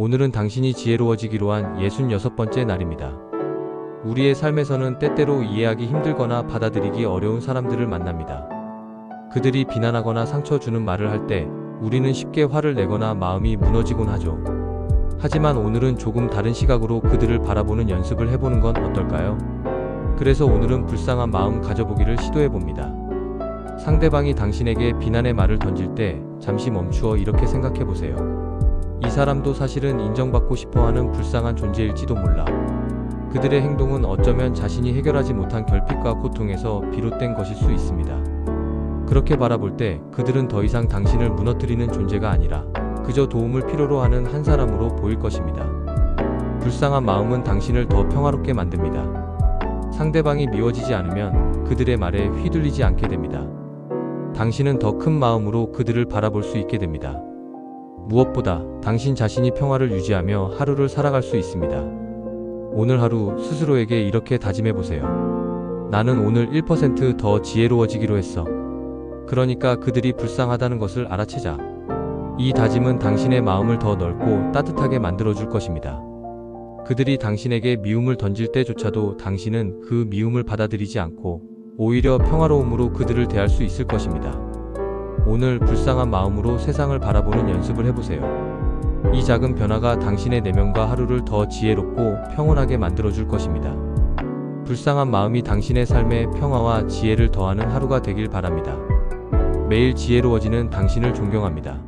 오늘은 당신이 지혜로워지기로 한 66번째 날입니다. 우리의 삶에서는 때때로 이해하기 힘들거나 받아들이기 어려운 사람들을 만납니다. 그들이 비난하거나 상처 주는 말을 할 때 우리는 쉽게 화를 내거나 마음이 무너지곤 하죠. 하지만 오늘은 조금 다른 시각으로 그들을 바라보는 연습을 해보는 건 어떨까요? 그래서 오늘은 불쌍한 마음 가져보기를 시도해 봅니다. 상대방이 당신에게 비난의 말을 던질 때 잠시 멈추어 이렇게 생각해 보세요. 이 사람도 사실은 인정받고 싶어 하는 불쌍한 존재일지도 몰라. 그들의 행동은 어쩌면 자신이 해결하지 못한 결핍과 고통에서 비롯된 것일 수 있습니다. 그렇게 바라볼 때 그들은 더 이상 당신을 무너뜨리는 존재가 아니라 그저 도움을 필요로 하는 한 사람으로 보일 것입니다. 불쌍한 마음은 당신을 더 평화롭게 만듭니다. 상대방이 미워지지 않으면 그들의 말에 휘둘리지 않게 됩니다. 당신은 더 큰 마음으로 그들을 바라볼 수 있게 됩니다. 무엇보다 당신 자신이 평화를 유지하며 하루를 살아갈 수 있습니다. 오늘 하루 스스로에게 이렇게 다짐해 보세요. 나는 오늘 1%더 지혜로워지기로 했어. 그러니까 그들이 불쌍하다는 것을 알아채자. 이 다짐은 당신의 마음을 더 넓고 따뜻하게 만들어 줄 것입니다. 그들이 당신에게 미움을 던질 때조차도 당신은 그 미움을 받아들이지 않고 오히려 평화로움으로 그들을 대할 수 있을 것입니다. 오늘 불쌍한 마음으로 세상을 바라보는 연습을 해보세요. 이 작은 변화가 당신의 내면과 하루를 더 지혜롭고 평온하게 만들어 줄 것입니다. 불쌍한 마음이 당신의 삶에 평화와 지혜를 더하는 하루가 되길 바랍니다. 매일 지혜로워지는 당신을 존경합니다.